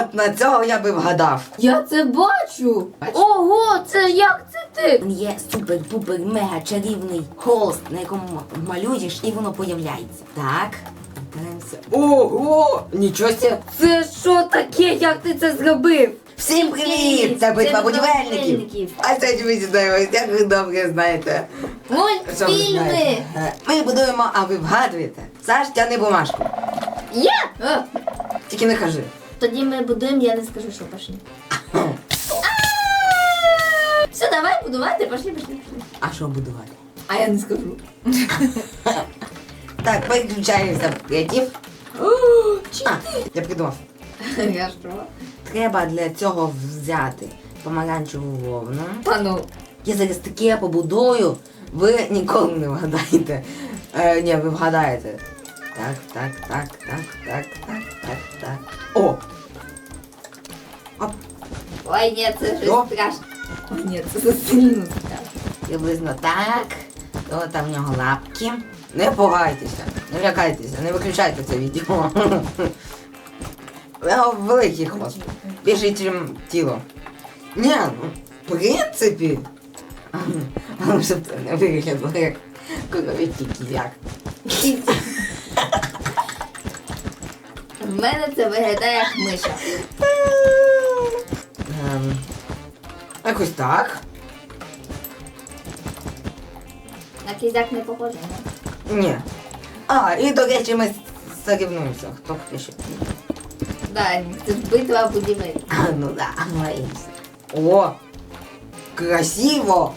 От на цього я би вгадав. Я це бачу. Ого, це як це ти? Є супер-пупер мега чарівний холст, на якому малюєш, і воно появляється. Так, беремося. Ого! Нічого себе! Це що таке? Як ти це зробив? Всім привіт! Це битва будівельників! А це ви знаєте, як ви добре знаєте. Що ви Мультфільми! знаєте? Е, Ми будуємо, а ви вгадуєте. Саш, тяни бумажку. Я? Тільки не кажи. Тоді ми будуємо, я не скажу, що пошли. Все, давай будувати, пошли, пошли, пошли. А що будувати? А я не скажу. Так, переключаємося в креатив. А, я придумав. Я що? Треба для цього взяти помаранчеву вовну. Та ну. Я зараз таке побудую, ви ніколи не вгадаєте. Е, ні, ви вгадаєте. Так, так, так, так, так, так, так, так. О! Оп, Ой, ні, це вже Що? страшно. Ой, ні, це сильно страшно. приблизно так. То там в нього лапки. Не пугайтеся, не лякайтеся, не виключайте це відео. У нього великий хвост. Більший, ніж тіло. Ні, ну, в принципі. Але щоб це не виглядло як коров'ячий кізяк. В мене це виглядає як миша. Ем, Якось так. На кізяк не похоже, не? Ні. А, і до речі, ми сорівнуємося. Хто ще. Да, це битва будівель. А, ну да, боїмося. О! Красиво!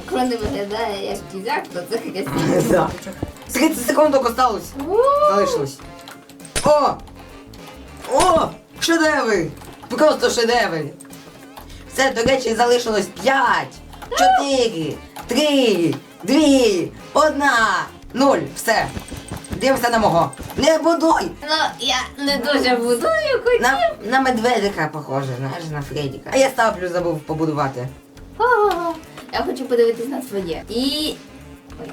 Якщо не виглядає як кізяк, то це красиво. Да. 30 секунд осталось. Залишилось. О! О! Шедевр! Просто шедевр! Все, до речі, залишилось 5, 4, 3, 2, 1, 0. Все. Дивимося на мого. Не будуй! Ну, я не дуже будую хотів. На, на медведика похоже, знаєш, на Фредіка. А я стаплю забув побудувати. О, Я хочу подивитись на своє. І. Ой.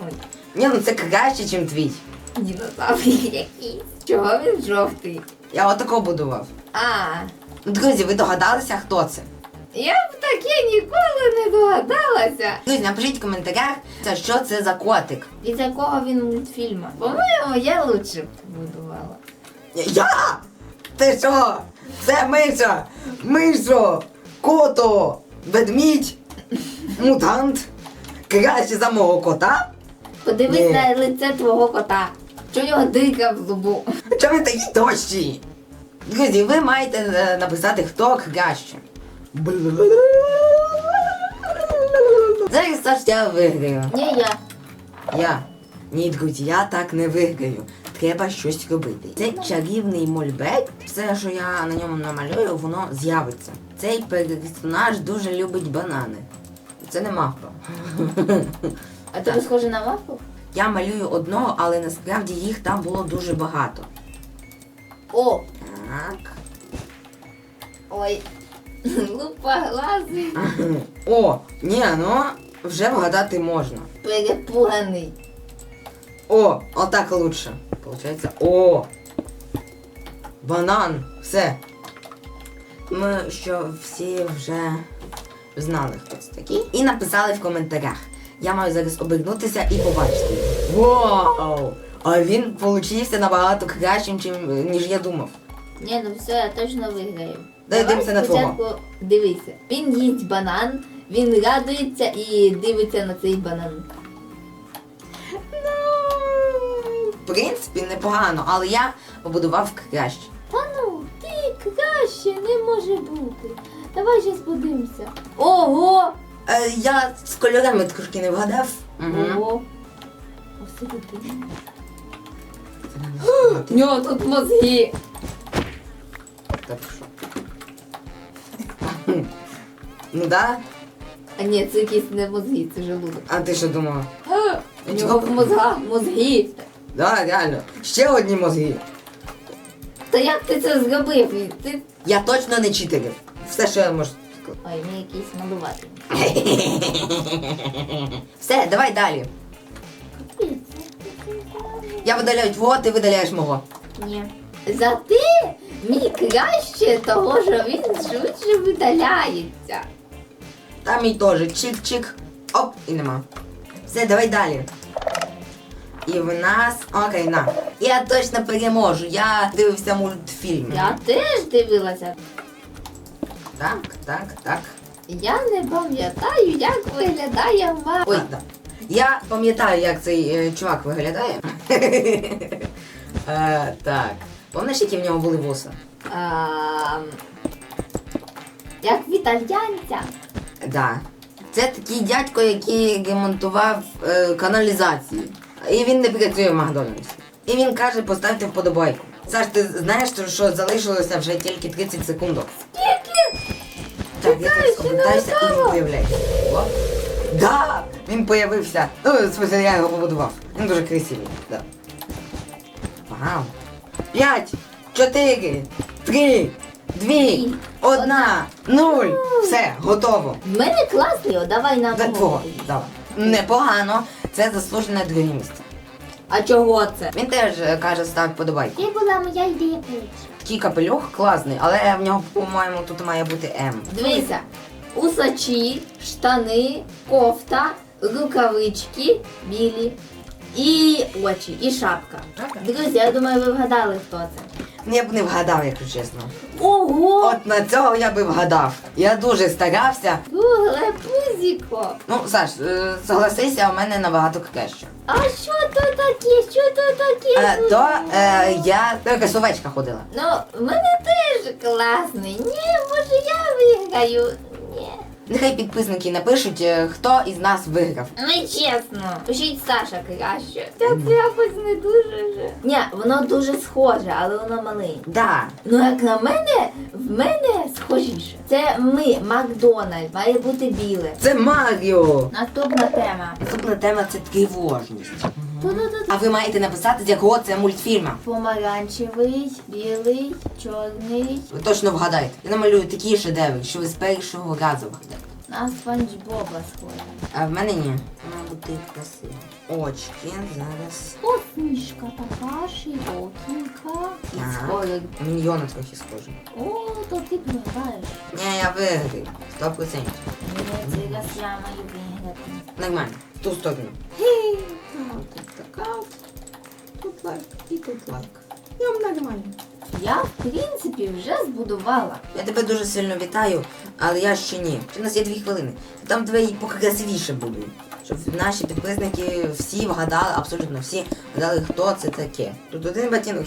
Ой. Ні, ну це краще, ніж твій. Дінозавр якийсь. Чого він жовтий? Я отако будував. А, Ну, Друзі, ви догадалися, хто це? я б таке ніколи не догадалася. Друзі, напишіть в коментарях, це що це за котик. Від якого він мультфільма? По-моєму, я лучше б будувала. Я? Ти що? Це миша! Мишо! Кото! Ведмідь! Мутант! Краще за мого кота? Подивись Ні. на лице твого кота. Що нього дирка в зубу? Чому він такий тощий? Друзі, ви маєте е, написати, хто краще. Зараз Саш, я виграю. Ні, я. Я. Ні, друзі, я так не виграю. Треба щось робити. Цей чарівний мольбек, все, що я на ньому намалюю, воно з'явиться. Цей персонаж дуже любить банани. Це не мавпа. А тобі схоже на мавпу? Я малюю одного, але насправді їх там було дуже багато. О! Так. Ой. Лупа глази. О, ні, ну вже вгадати можна. Перепуганий. О, отак лучше. Получається. О! Банан. Все. Ми що всі вже знали, хто це такий. І написали в коментарях. Я маю зараз обернутися і побачити. Вау! А він получився набагато кращим, чим, ніж я думав. Ні, ну все, я точно виграю. Дай дивимося на твого. спочатку дивися. Він їсть банан, він радується і дивиться на цей банан. Ну, в принципі, непогано, але я побудував краще. Та ну, ти краще не може бути. Давай ще подивимося. Ого! Е, я з кольорами трошки не вгадав. Ось тут. У нього тут мозги. Так що. Ну да? А ні, це якісь не мозги, це желудок. А ти що думала? У нього в мозгах мозги. Да, реально. Ще одні мозги. Та як ти це зробив? Ти... Я точно не читерів. Все, що я можу сказати. Ой, він якийсь малувати. Все, давай далі. Я видаляю твого, ти видаляєш мого. Ні. Зате мій краще того, що він швидше видаляється. Там і теж чик-чик. Оп, і нема. Все, давай далі. І в нас. Окей, на. Я точно переможу. Я дивився мультфільм. Я теж дивилася. Так, так, так. Я не пам'ятаю, як виглядає мама. Ой, да. Я пам'ятаю, як цей е, чувак виглядає. е, так. Пам'ятаєш, які в нього були вуса? А, як в італьянця. Да. Це такий дядько, який ремонтував е, каналізацію. І він не працює в Макдональдсі. І він каже, поставте вподобайку. Саш, ти знаєш, що- що залишилося вже тільки 30 секунд. Скільки? Так, я так обертаюся і готово. Да! Він появився. Ну, смысле, я його побудував. Він дуже красивий. Да. Вау. П'ять, чотири, три, дві, одна, нуль. Все, готово. В мене класний, о, давай на До твого. Давай. Непогано. Це заслужене друге місце. А чого це? Він теж е, каже, став подобайку. Це була моя ідея перша. Такий капелюх класний, але в нього, по-моєму, тут має бути М. Дивися, усачі, штани, кофта, рукавички білі і очі, і шапка. Друзі, я думаю, ви вгадали, хто це. Я б не вгадав, якщо чесно. Ого! От на цього я би вгадав. Я дуже старався. Гугле пузіко! Ну, Саш, е, согласися, у мене набагато краще. А що то таке? Що то таке? Е, то е, я то якась овечка ходила. Ну, в мене теж класний. Ні, може я виграю. Ні. Нехай підписники напишуть, е, хто із нас виграв. Не чесно. Пишіть Саша краще. Це якось не дуже вже. Ні, воно дуже схоже, але воно маленьке. Да. Ну, як на мене, в мене схожіше. Це ми, Макдональд, має бути біле. Це Маріо. Наступна тема. Наступна тема це тривожність. А ви маєте написати, з якого це мультфільма. Помаранчевий, білий, чорний. Ви точно вгадаєте. Я намалюю такі шедеври, що ви з першого разу вгадаєте. На спанч Боба схоже. А в мене ні. Має бути красиво. Очки зараз. Посмішка така широкенька. І Так. схоже. Міньйони трохи схожі. О, то ти програєш. Ні, я виграю. Сто процентів. Ні, цей раз я маю виграти. Нормально. В ту сторону. Хей, тут така, тут лайк і тут лайк. Я нормально. Я, в принципі, вже збудувала. Я тебе дуже сильно вітаю, але я ще ні. У нас є дві хвилини. Там тебе і покрасивіше буду. Щоб наші підписники всі вгадали, абсолютно всі вгадали, хто це таке. Тут один ботинок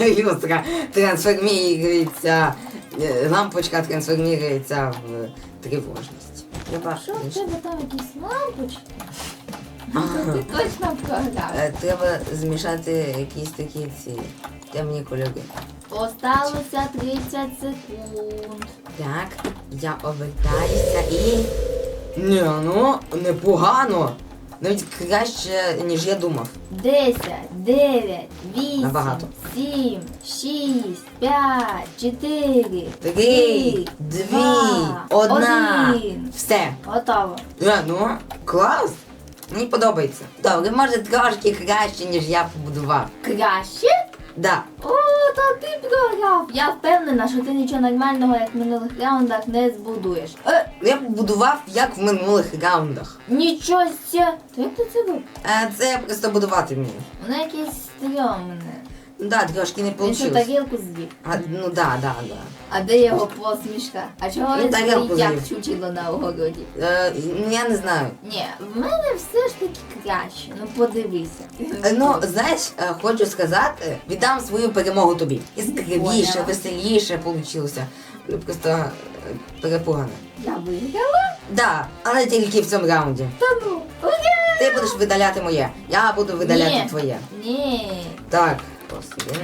люстра трансформується, е, лампочка трансформується в тривожність. Треба, Що в тебе там якісь лампочки? То ти точно програв. е, треба змішати якісь такі ці темні кольори. Осталося 30 секунд. Так, я обертаюся і. Ні, ну непогано. Навіть краще, ніж я думав. 10, 9, 8, Набагато. 7, 6, 5, 4, Три, дві, одна. один. Все. Готово. Е, ну, клас. Мені подобається. Добре, може трошки краще, ніж я побудував. Краще? Да. О, та ти програв. Я впевнена, що ти нічого нормального, як в минулих раундах, не збудуєш. Е, я побудував, як в минулих раундах. Нічого. То як ти це був? Е, це я просто будувати вмію. Воно якесь стрьомне. Ну да, трошки не Він вийшло. тарілку з'їв. А, ну да, да, да. А де його посмішка? А чого Ну, він тарілку стоїть як з'їв. чучело на огороді? Е, ну я не знаю. Ні, в мене все ж таки краще. Ну подивися. Е, Ну, знаєш, е, хочу сказати, віддам свою перемогу тобі. Яскравіше, Поняла. веселіше вийшло. Ну, Просто е, перепугано. Я виграла? Да, але тільки в цьому раунді. Та ну. Ура! Ти будеш видаляти моє, я буду видаляти Ні. твоє. Ні. Так, посидимо.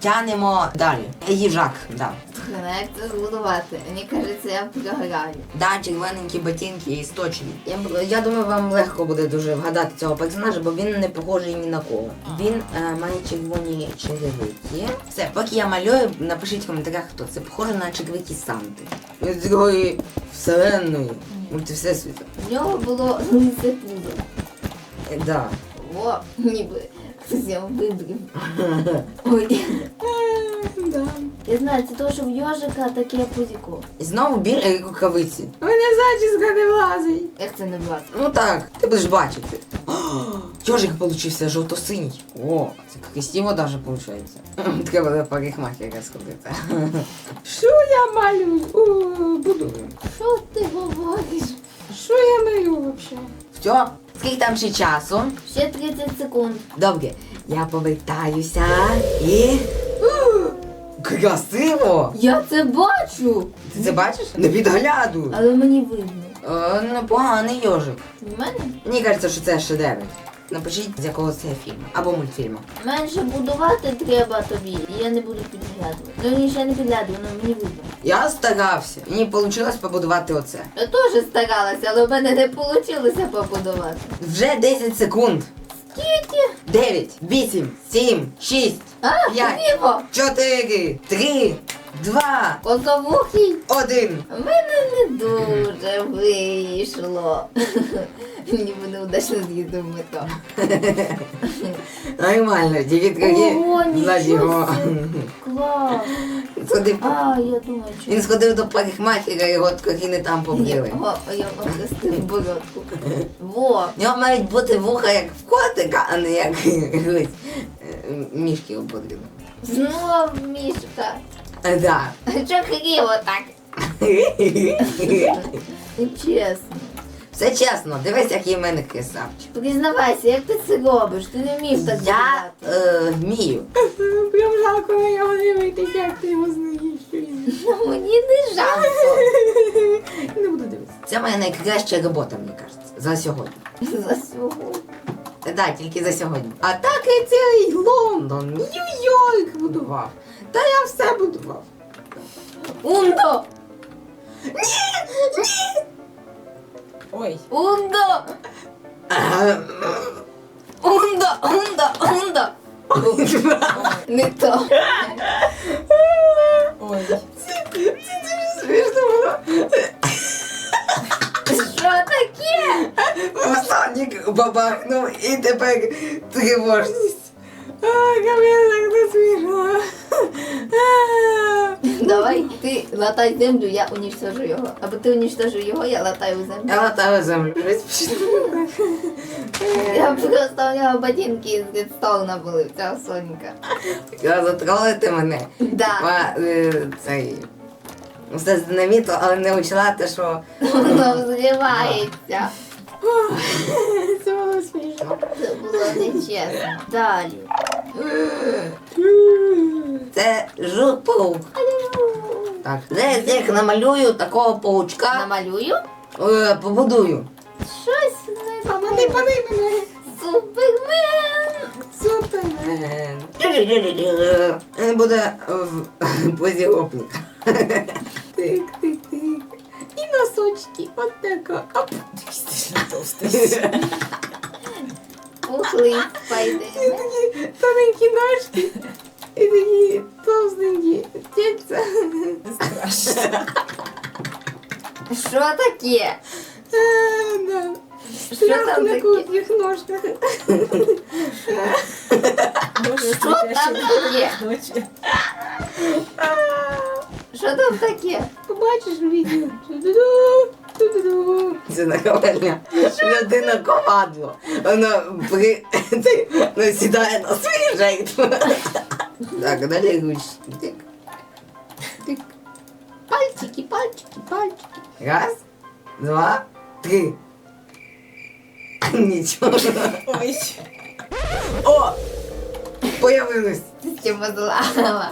Тянемо далі. Їжак, да. Слухай, як це збудувати? Мені кажеться, я програю. Да, червоненькі ботинки і сточні. Я, я думаю, вам легко буде дуже вгадати цього персонажа, бо він не похожий ні на кого. Він е, має червоні черевики. Все, поки я малюю, напишіть в коментарях, хто це. Похоже на черевики Санти. З другої вселенної. Мультивсесвіту. В нього було лисе пузо. Е, Да. О, ніби. Я вибрів. Ой. Я знаю, це того, що в йожика таке пузіко. І знову білі рукавиці. У мене зачіска не влазить. Як це не власне? Ну так, ти будеш бачити. О, Йожик получився жовто-синій. О, це красиво даже получається. Треба до парикмахера сходити. Що я малюю? О, Буду. Що ти говориш? Що я малюю вообще? Все, скільки там ще часу? Ще 30 секунд. Добре, я повертаюся і. Красиво! Я це бачу, Ти це бачиш? Не підгляду. але мені видно. О, непоганий йожик. У мене Мені кажеться, що це шедевр. Напишіть, з якого це фільму або мультфільму. менше будувати треба тобі, і я не буду підглядувати. Ну я ще не підглядую, але мені видно. Я старався. Мені вийшло побудувати оце. Я теж старалася, але в мене не вийшло побудувати. Вже 10 секунд. Скільки? 9, 8, 7, 6, А, П'ять. Криво! 4, 3, 2, Козовухий! 1. У мене не дуже вийшло. Мені буде удачно з'їздив мето. Нормально, тільки трохи Ого, нічого його. собі. Клас! Сходив. А, я думаю, що... Він сходив до парикмахера, його не там побрили. Його, його хрестив бородку. Во! У нього мають бути вуха як в котика, а не як гусь. Е, Мішки ободрили. Знов мішка. Да. А Що криво так? Чесно. Все чесно, дивись, який в мене красавчик. Признавайся, як ти це робиш? Ти не вмів так Я будувати. е, вмію. Прям жалко на його дивитися, як ти його знищуєш. Ну, Мені не жалко. Не буду дивитися. Це моя найкраща робота, мені кажеться, за сьогодні. За сьогодні. Та Да, тільки за сьогодні. А так і цілий Лондон, Нью-Йорк будував. Та я все будував. Ундо! Ой. Ундо! Ундо! Ундо! Ундо! Не то. Ой. Смішно було. Що таке? Сонік бабахнув і тепер тривожність. Ай, капець, як це смішно. Давай, ти латай землю, я уничтожу його. Або ти уничтожу його, я латаю землю. Я латаю землю. Я просто у нього ботинки з Рідстоуна були в цього Соніка. Я затролити мене. Да. Ма, е, цей. Все з але не учила те, що. Воно взривається. Це було смішно. Це було нечесно. Далі. Це жук-паук. Так, зараз я їх намалюю такого паучка. Намалюю? Е, побудую. Щось не Пани, пани мене. Супермен! Супермен. Він буде в позі гопника. Тик, тик, тик. І носочки. От така. Оп. Пухлий І спайдермен. такі тоненькі ножки. І такі товстенькі тільця. Страшно. Що таке? Е, да. Що там на таке? ножках. Що там таке? Ночі. Що там таке? Побачиш відео. Ту-ду-ду. Це нахвальня. Людина ковадло. Воно при... воно сідає на свій жертву. Так, далі ручки. Тик. Тик. Пальчики, пальчики, пальчики. Раз, два, три. Нічого. Ой. О! Появилось. Ти зламала?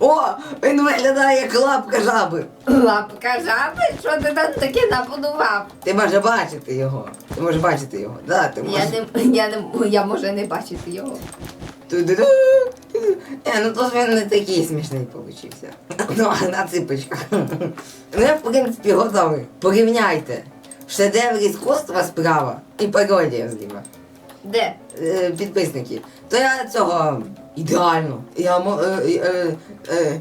О! Він виглядає як лапка жаби. Лапка жаби? Що ти там таке набудував? Ти можеш бачити його. Ти можеш бачити його. Да, ти можеш. Я не, я не, я може не бачити його. Ту-ду-ду. Е, ну то ж він не такий смішний получився. Ну, а на ципочках. Ну я, в принципі, готовий. Порівняйте. Шедевр іскусства справа і пародія зліва. Де? Е, підписники. То я цього ідеально. Я мо- е, е, е.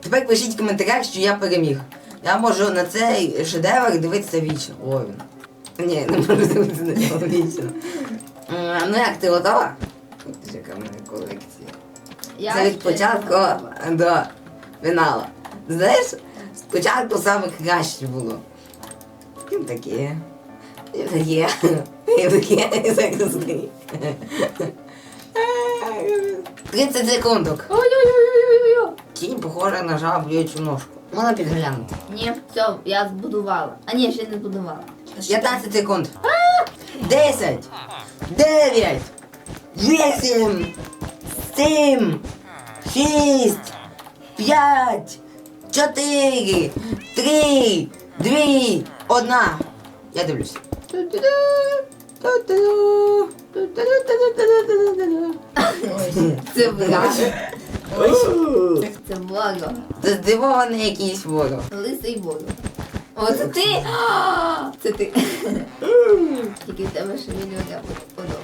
Тепер пишіть в коментарях, що я переміг. Я можу на цей шедевр дивитися вічно. О, він. Ні, не можу дивитися на нього вічно. М, Ну як ти готова? яка в мене колекція. Я Це від початку не до фіналу. Знаєш, спочатку саме краще було. І таке. Таке. І 30 секундок. Ой-ой-ой-ой-ой. Тінь похожа на жаблючу ножку. Можна підглянути. Ні, все, я збудувала. А ні, ще не збудувала. 15 секунд. 10, 9, 8, 7, 6, 5, 4, 3, 2, 1. Я дивлюсь. Це враг. Ой, Ууу. Це ворог. Це здивований якийсь ворог. Лисий ворог. О, це ти! Це ти. Тільки в тебе шевелюра подобається.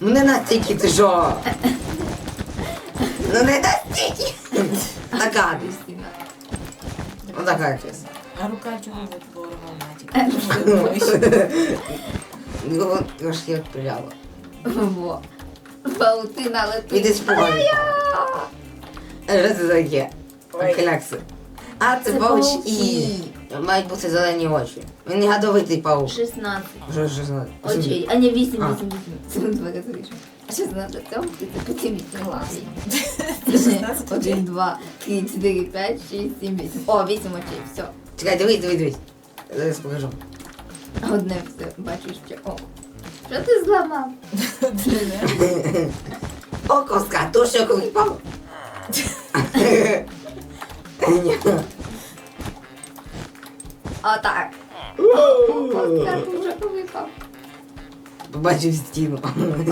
Ну не настільки ти що? Ну не настільки. Така десь. Ну така якась. А рука чого від ворога матіка? Ну, трошки як приляла. Во. Паутина летить. Іди спогадь. Що це таке? Ой. Клякси. А, це Це пауч пауки. і. Мають бути зелені очі. Він не гадовитий паук. 16 Що ж знати? очей. А не 8, А. 8, 8. Це більше. 16 цьому це потім відкривався. 16 1, 2, 3, 4, 5, 6, 7, 8. О, 8 очей, все. Чекай, дивись, дивись, дивись. Я Зараз покажу. Одне все, бачу ще око. Що ти зламав? Око з катушок випав. Ні. Отак. Око з катушок випав. Побачив стіну.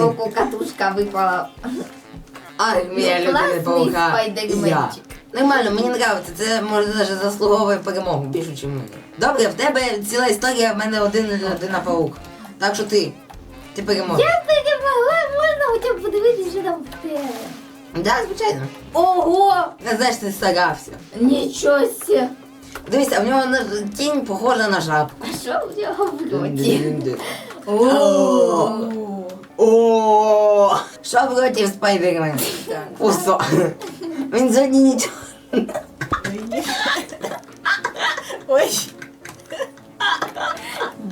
Око катушка випала. А, Ну, моя людина класний паука. спайдерменчик. Я. Нормально, мені подобається. Це може навіть заслуговує перемогу більше, ніж мені. Добре, в тебе ціла історія, в мене один людина паук. Так що ти. Ти переможеш. Я перемогла, можна хоча б подивитися, що там в тебе. Да, звичайно. Ого! Не знаєш, ти старався. Нічого себе! Дивися, в нього на- тінь похожа на жабку. А що в нього в роті? О! Що в роті в спайдермена? Пусто. Він сьогодні нічого. Ой,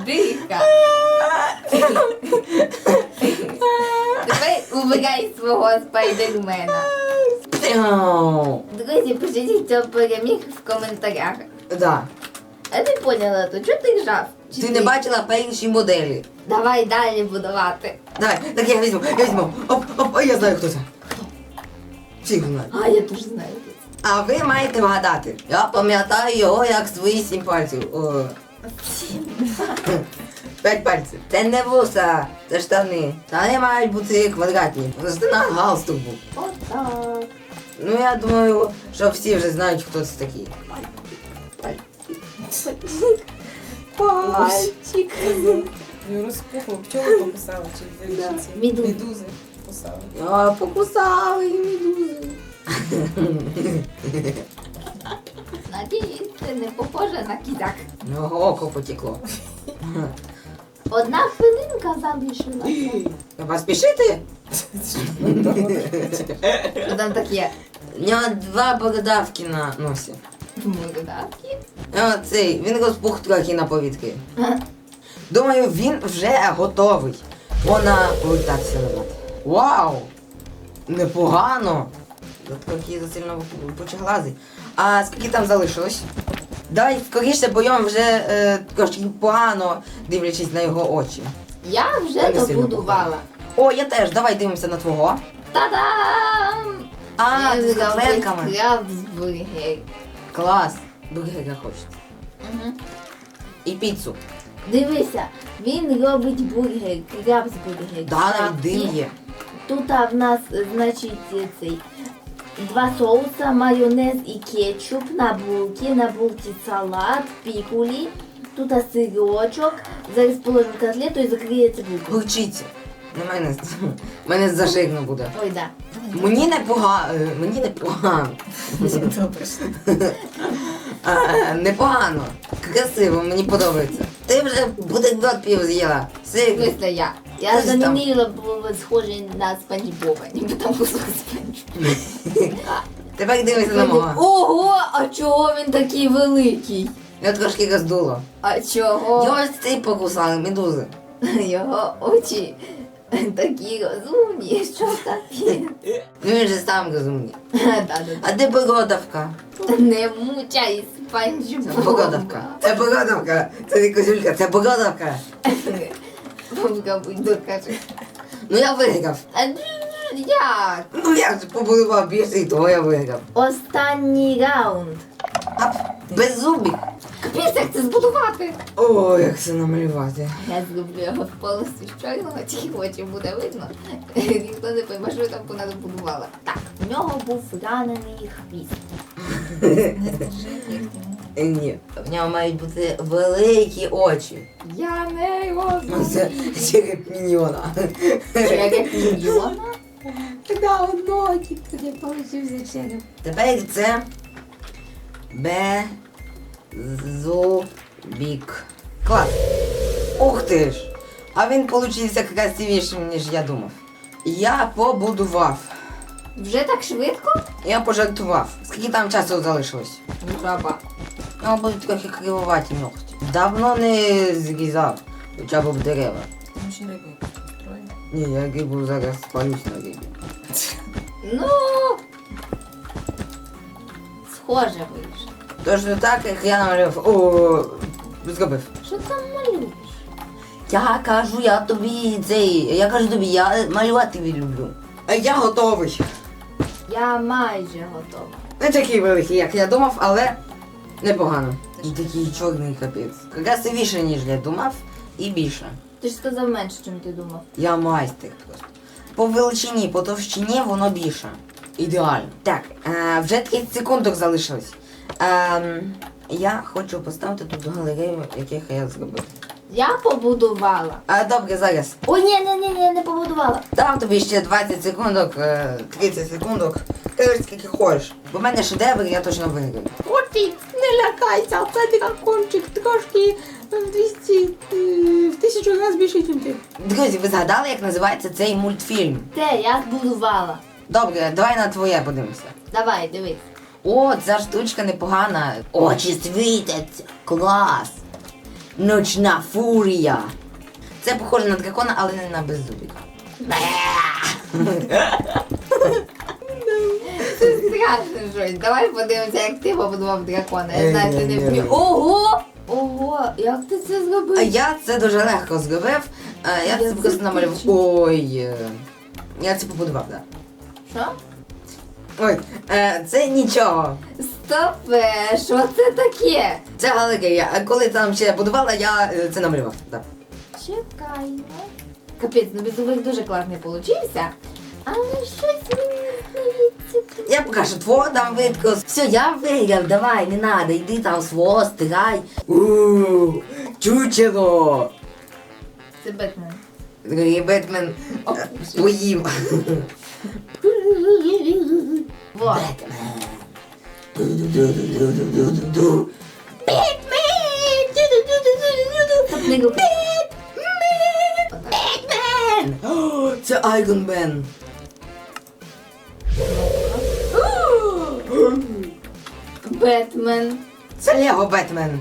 Диха. Давай убирай свого спайдермена. Друзі, пишіть, хто переміг в коментарях. Да. А не поняла, то чого ти жав? Чи Ти не бачила перші моделі. Давай далі будувати. Давай, так я візьму, я візьму. Оп, оп, а я знаю, хто це. Всі його знають. А, я теж знаю. А ви маєте вгадати. Я пам'ятаю його як свої сім пальців. О, п'ять пальців. Це не вуса, це штани. Штани мають бути квадратні. На галстук був. Отак. Ну я думаю, що всі вже знають, хто це такий. Пальчик. ну, розпухло, пчоли покусали чи вирішиться? Медузи. Медузи покусали. А, покусали і медузи. Надіюсь, це не похоже на кізак. У око потекло. Одна хвилинка залишилася. Треба спішити? Що там таке? У нього два бородавки на носі. Мордавки. О, цей, він розпух трохи на повітки. Думаю, він вже готовий. Вона повертатися назад. Вау! Непогано! Я трохи засильно. А скільки там залишилось? Давай скоріше, бо йому вже е, трошки погано, дивлячись на його очі. Я вже Я добудувала. О, я теж, давай дивимося на твого. Та-дам! А, Я ти з котлетками. крабсбургер. Клас. Бургера хочеться. Мгм. І піцу. Дивися, він робить бургер, крабсбургер. Да, навіть дим є. Тут в нас, значить, цей. Два соуса, майонез і кетчуп на булки, на булці салат, пікулі, тут сирочок, зараз положимо котлету і закриється булка. Гурчиться. Не мене, мене зажирно буде. Ой, да. Мені не погано. Мені не погано. Добре. А, Непогано. Красиво, мені подобається. Ти вже буде рот пів з'їла. Після я. Я там. замінила, було схоже на Спанч Боба, ніби там кусок Спанч. Тепер дивися на мого. Ого, а чого він такий великий? Я трошки роздуло. А чого? Його ж цей покусали, медузи. Його очі такі розумні, що таке. Ну він же сам розумний. А де бородавка? Не мучай Спанч Це Боба. бородавка. Це бородавка. Це не козюлька, це бородавка. Бабка буде каже. Ну я виграв. А як? Ну я ж побудував більше і того я виграв. Останній раунд. А без зубів. Капець, як це збудувати? О, як це намалювати. Я зроблю його повністю з чорного, тільки очі буде видно. Ніхто не пойме, що я там вона збудувала. Так, в нього був ранений хвіст. Скажи, як йому. Е, Ні, в нього мають бути великі очі. Я не його Ну, Це череп міньйона. Череп мільйона? Да, однокий тоді получився череп. Тепер це беззубік. Клас. Ух ти ж! А він получився красивішим, ніж я думав. Я побудував. Вже так швидко? Я пожартував. Скільки там часу залишилось? Жаба. У нього будуть трохи кривуваті ногті. Давно не зрізав, хоча б дерева. Риби троє. Ні, я рибу зараз спалюсь на рибі. Ну. Схоже вийшло. Тож не так, як я намалював. О, зробив. Що там малюєш? Я кажу, я тобі цей. Я кажу тобі, я малювати люблю. А я готовий. Я майже готова. Не такий великий, як я думав, але непогано. Такий чорний капець. Красивіше, ніж я думав, і більше. Ти ж сказав менше, ніж ти думав. Я майстер просто. По величині, по товщині воно більше. Ідеально. Так, е, вже 30 секундок залишилось. Е, я хочу поставити тут галерею, яких я зробив. Я побудувала. А добре, зараз. Ой, ні, ні, ні, ні, не побудувала. Дам тобі ще 20 секундок, е, 30 секундок. Кажи, скільки хочеш. Бо в мене шедевр, я точно виграю. Котик, не лякайся, це дракончик трошки в 200, в тисячу разів більше, ніж ти. Друзі, ви згадали, як називається цей мультфільм? Те, я збудувала. Добре, давай на твоє подивимося. Давай, дивись. О, ця штучка непогана. Очі світяться. Клас. Ночна фурія. Це похоже на дракона, але не на беззубіка. Це страшно щось. Давай подивимося, як ти побудував дракона. Я знаю, ти не вмів. Ого! Ого! Як ти це зробив? А я це дуже легко зробив. Е, Я Я це просто намалював. Ой. е, Я це побудував, так. Що? Ой, е, це нічого. Стопе, що це таке? Це галерея. А коли там ще будувала, я е, це намалював. Так. Чекаємо. Капець, ну беззубик дуже класний получився. Але щось мені здається. Я покажу твого там видко. Все, я виграв, давай, не надо, йди там свого, стигай. Ууу, чучело. Це Бетмен. Другий Бетмен е, поїв. Во. Бетмен. Бетмен. Це Айрон Бен. Бетмен. Це Лего Бетмен.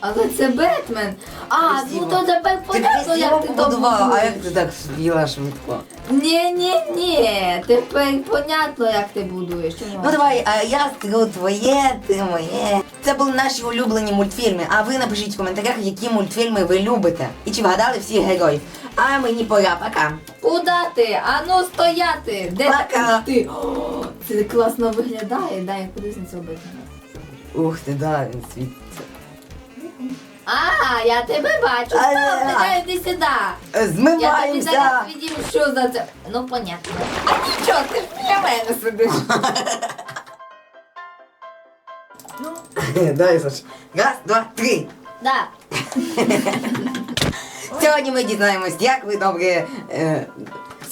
Але це Бетмен. А, ну то тепер понятно, як ти побудувала, а як ти так віла швидко? Ні, ні, ні. Тепер понятно, як ти будуєш. Чому? Ну давай, а я скажу твоє, ти моє. Це були наші улюблені мультфільми. А ви напишіть в коментарях, які мультфільми ви любите. І чи вгадали всіх героїв. А мені пора, пока. Куда ти? Ану стояти! Де Пока. ти? О, це класно виглядає. Дай кудись на цього Бетмена. Ух ти, да, він світиться. А, я тебе бачу. А, Стоп, а. дай йди сюди. Е, Я тобі Змиваємося! зараз відім, що за це. Ну, понятно. А нічого, ти ж біля мене сидиш. Дай, Саш. Раз, два, три. Да. Сьогодні ми дізнаємось, як ви добре. Е,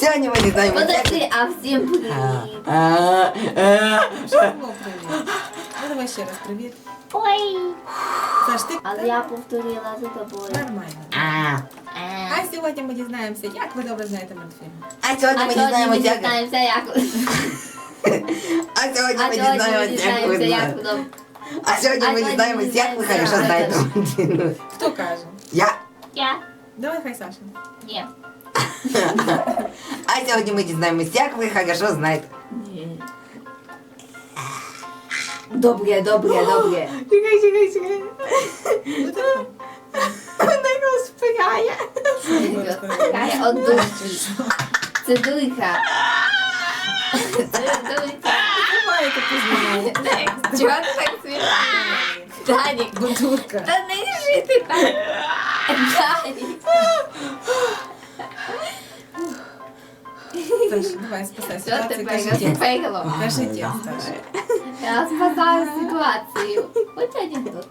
сьогодні ми дізнаємось, як ви... Подожди, а всім привіт. А, е, Що було привіт? Ну давай ще раз привіт. Ой. Саш, ти Але я повторила за тобою. нормально. а. А сьогодні ми дізнаємося, як ви добре знаєте мультфільм. А сьогодні ми дізнаємося, як... дізнаємося, як... А сьогодні А ми сьогодні ми дізнаємося, як ви дізнаємося, як знаєте. ви добре... А сьогодні А ми сьогодні дізнаємося, ми як ви дізнаємося, хорошо як знаєте. Хто каже? Я? Я? Давай хай Саша. Ні. А сьогодні ми дізнаємося, як ви хорошо знаєте. Ні. Добре, добре, добре. Чекай, чекай, чекай. Ну, так. Вона його спирає. Хай от душі. Це дуйка. Це дуйка. Давайте пізніше. Чого ти так смієш? Данік, Бутурка. та не жити так. Данік. Саша, давай спасай Що ситуацію. тепер Кажи текст. розпекло? Кажи текст, Саша. Я спасаю ситуацію. Ось анекдот.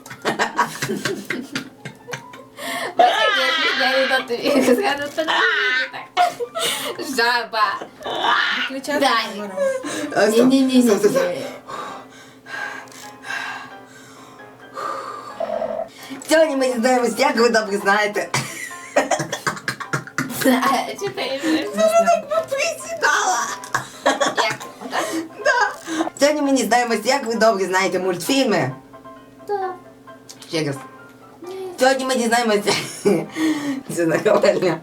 Ось який анекдот тобі скажу, то не жити так. Жаба. Виключати Далі. камеру. А, стоп, Ні-ні-ні. стоп, стоп, стоп. Сьогодні ми дізнаємося, як ви добре знаєте. Чотири. Присідала. Як? Так? Да. Сьогодні ми дізнаємося, як ви добре знаєте мультфільми. Так. Ще раз. Сьогодні ми дізнаємося. Це наковальня.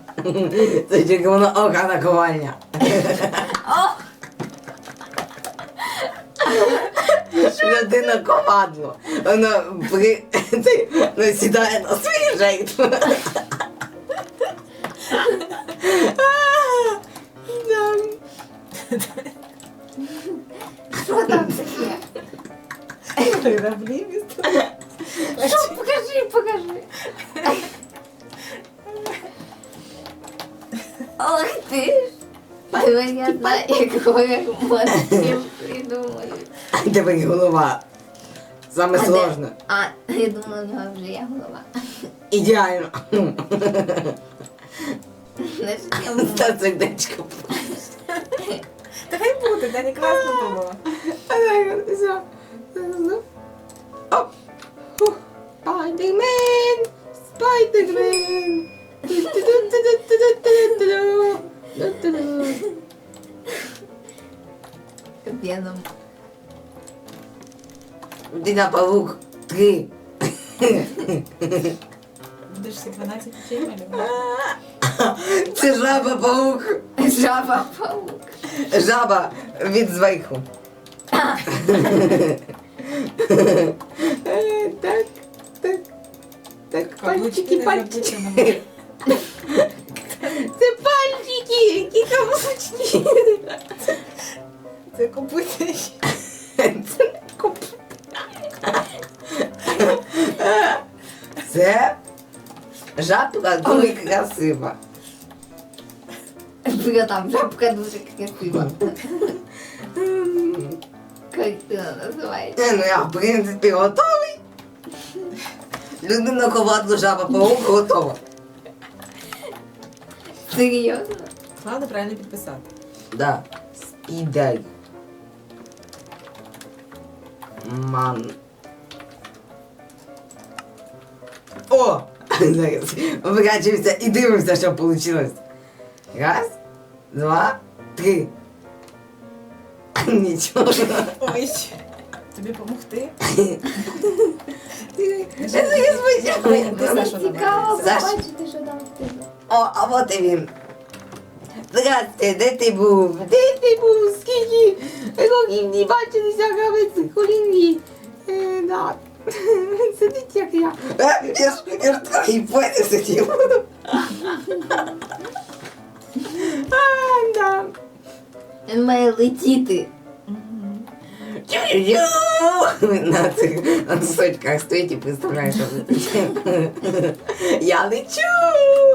Це тільки воно ока наковальня. Людина ковадло. Воно при... ну, сідає на свою жертву. Що? Покажи, покажи. Ох ти ж. Ой, Я знаю, якого придумаю. Тепер голова. Саме А де? сложне. А, я думала, в нього вже є голова. Ідеально. Знаєш, я думала, Та сердечко. Та хай буде, Дані класно було. Все. Оп. Спайдермен. Спайдермен. Веном. Дина павук. Три. 12 очей малювати. Це жаба павук. Жаба паук. Жаба від зверху. Е, Так, так, так, пальчики, Каблучки не пальчики. забудьте на Це пальчики, які каблучки. Це купити. Це не куп. Це жабка дуже красива. Бля, там жабка дуже красива. М, Картина називається. е, Ну я, в принципі, готовий. Людина ковадло жаба паук готова. Серйозно? Головне правильно підписати. Да. Спідай. Ман. О! Зараз врачився і дивимося, що вийшло. Раз, два, три. Нічого. Ой. Тобі звичайно. Ти Цікаво побачити, що там в тебе. О, а от і він. Здрасте, де ти був? Де ти був? Скільки років не бачилися гравець колінві? Е, да. Сидить як я. Е, я ж, я ж трохи поти сидів. А, да. Він має летіти. На цих носочках стоїть і представляєш. Я лечу.